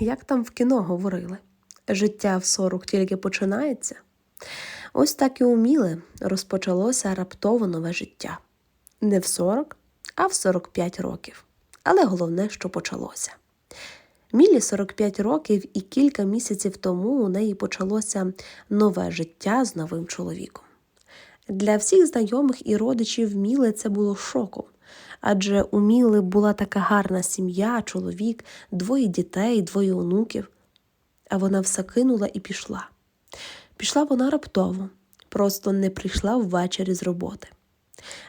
як там в кіно говорили, життя в 40 тільки починається. Ось так і у Міли розпочалося раптово нове життя. Не в 40, а в 45 років. Але головне, що почалося. Мілі 45 років, і кілька місяців тому у неї почалося нове життя з новим чоловіком. Для всіх знайомих і родичів Міли це було шоком, адже у Міли була така гарна сім'я, чоловік, двоє дітей, двоє онуків. А вона все кинула і пішла. Пішла вона раптово, просто не прийшла ввечері з роботи.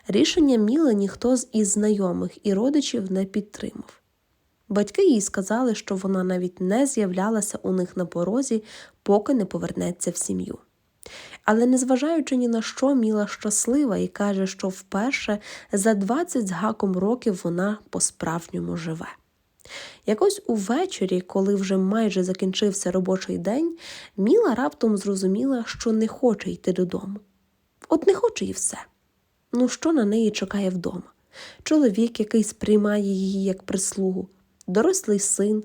Рішення Міли ніхто з із знайомих і родичів не підтримав. Батьки їй сказали, що вона навіть не з'являлася у них на порозі, поки не повернеться в сім'ю. Але незважаючи ні на що, Міла щаслива і каже, що вперше за 20 з гаком років вона по-справжньому живе. Якось увечері, коли вже майже закінчився робочий день, Міла раптом зрозуміла, що не хоче йти додому. От не хоче і все. Ну, що на неї чекає вдома? Чоловік, який сприймає її як прислугу, дорослий син,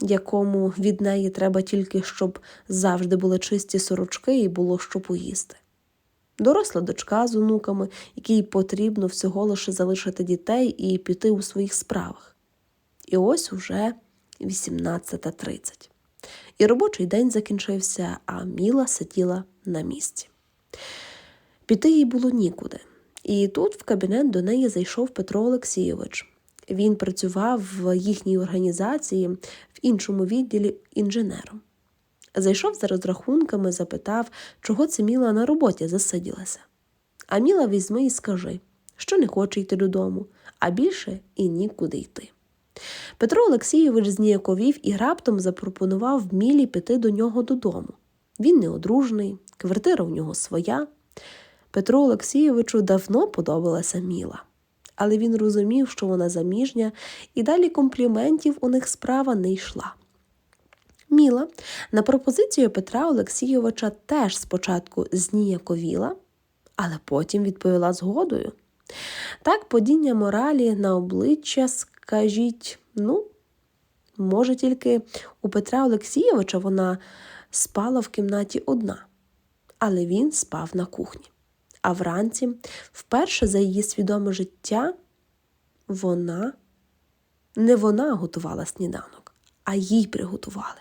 якому від неї треба тільки, щоб завжди були чисті сорочки і було що поїсти. Доросла дочка з онуками, якій потрібно всього лише залишити дітей і піти у своїх справах. І ось уже 18.30. І робочий день закінчився, а Міла сиділа на місці. Піти їй було нікуди. І тут в кабінет до неї зайшов Петро Олексійович. Він працював в їхній організації в іншому відділі інженером. Зайшов за розрахунками, запитав, чого це Міла на роботі засиділася. А Міла візьми і скажи, що не хоче йти додому, а більше і нікуди йти. Петро Олексійович зніяковів і раптом запропонував Мілі піти до нього додому. Він неодружний, квартира у нього своя. Петру Олексійовичу давно подобалася Міла, але він розумів, що вона заміжня, і далі компліментів у них справа не йшла. Міла на пропозицію Петра Олексійовича теж спочатку зніяковіла, але потім відповіла згодою. Так падіння моралі на обличчя, скажіть, ну, може, тільки у Петра Олексійовича вона спала в кімнаті одна, але він спав на кухні. А вранці, вперше за її свідоме життя, вона не вона готувала сніданок, а їй приготували.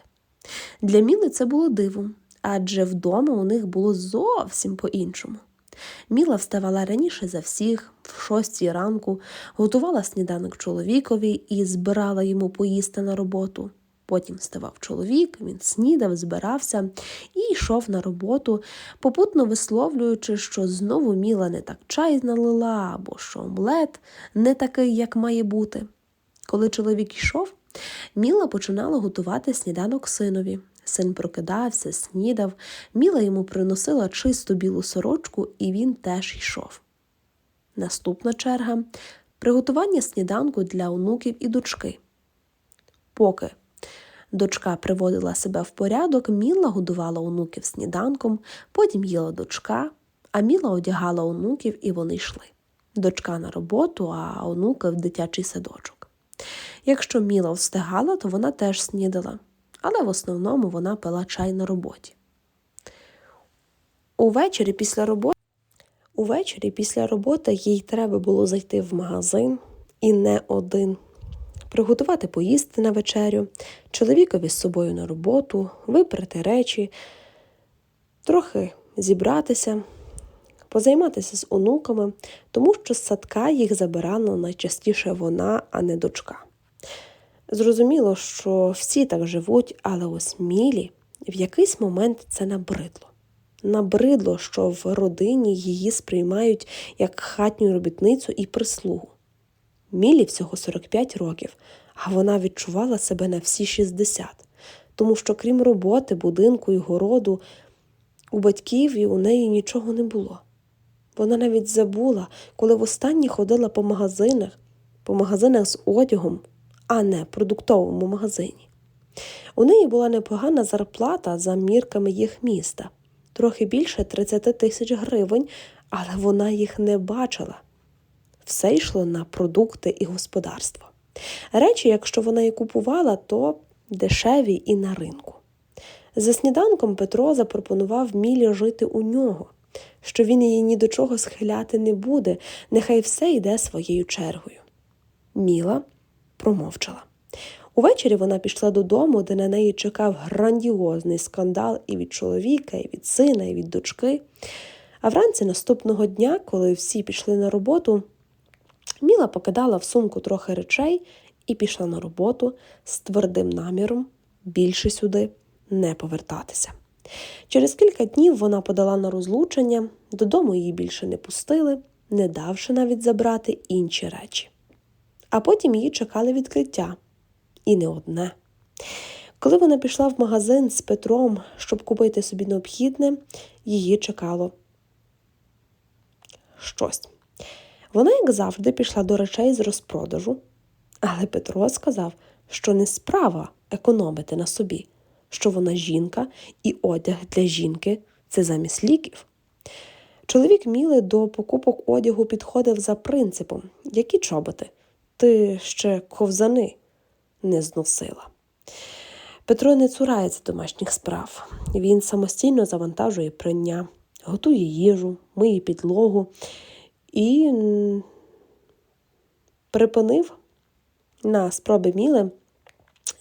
Для Міли це було дивом, адже вдома у них було зовсім по-іншому. Міла вставала раніше за всіх, в шостій ранку, готувала сніданок чоловікові і збирала йому поїсти на роботу. Потім вставав чоловік, він снідав, збирався і йшов на роботу, попутно висловлюючи, що знову Міла не так чай налила, або що омлет не такий, як має бути. Коли чоловік йшов, Міла починала готувати сніданок синові. Син прокидався, снідав, Міла йому приносила чисту білу сорочку, і він теж йшов. Наступна черга приготування сніданку для онуків і дочки. Поки Дочка приводила себе в порядок, Міла годувала онуків сніданком, потім їла дочка, а Міла одягала онуків і вони йшли. Дочка на роботу, а онуки в дитячий садочок. Якщо Міла встигала, то вона теж снідала, але в основному вона пила чай на роботі. Увечері після роботи Увечері після роботи їй треба було зайти в магазин і не один приготувати поїсти на вечерю, чоловікові з собою на роботу, випрати речі, трохи зібратися, позайматися з онуками, тому що з садка їх забирала найчастіше вона, а не дочка. Зрозуміло, що всі так живуть, але ось Мілі в якийсь момент це набридло. Набридло, що в родині її сприймають як хатню робітницю і прислугу. Мілі всього 45 років, а вона відчувала себе на всі 60, тому що, крім роботи, будинку і городу, у батьків і у неї нічого не було. Вона навіть забула, коли востаннє ходила по магазинах, по магазинах з одягом, а не продуктовому магазині. У неї була непогана зарплата за мірками їх міста, трохи більше 30 тисяч гривень, але вона їх не бачила все йшло на продукти і господарство. Речі, якщо вона і купувала, то дешеві і на ринку. За сніданком Петро запропонував Мілі жити у нього, що він її ні до чого схиляти не буде, нехай все йде своєю чергою. Міла промовчала. Увечері вона пішла додому, де на неї чекав грандіозний скандал і від чоловіка, і від сина, і від дочки. А вранці наступного дня, коли всі пішли на роботу, Міла покидала в сумку трохи речей і пішла на роботу з твердим наміром більше сюди не повертатися. Через кілька днів вона подала на розлучення, додому її більше не пустили, не давши навіть забрати інші речі. А потім її чекали відкриття. І не одне. Коли вона пішла в магазин з Петром, щоб купити собі необхідне, її чекало щось. Вона, як завжди, пішла до речей з розпродажу, але Петро сказав, що не справа економити на собі, що вона жінка і одяг для жінки це замість ліків. Чоловік Міли до покупок одягу підходив за принципом, які чоботи, ти ще ковзани не зносила. Петро не цурається домашніх справ. Він самостійно завантажує прання, готує їжу, миє підлогу і припинив на спроби Міли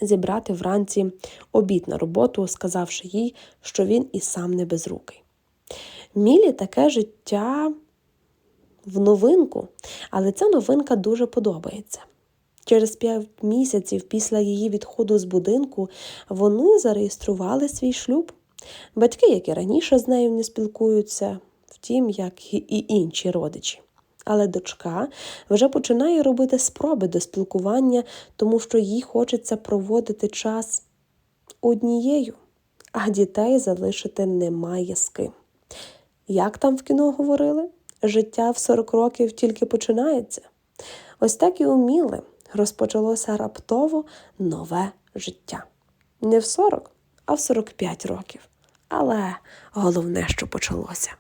зібрати вранці обід на роботу, сказавши їй, що він і сам не безрукий. Мілі таке життя в новинку, але ця новинка дуже подобається. Через п'ять місяців після її відходу з будинку вони зареєстрували свій шлюб. Батьки, як і раніше, з нею не спілкуються, втім, як і інші родичі. Але дочка вже починає робити спроби до спілкування, тому що їй хочеться проводити час однією, а дітей залишити немає з ким. Як там в кіно говорили? Життя в 40 років тільки починається. Ось так і уміли розпочалося раптово нове життя. Не в 40, а в 45 років. Але головне, що почалося.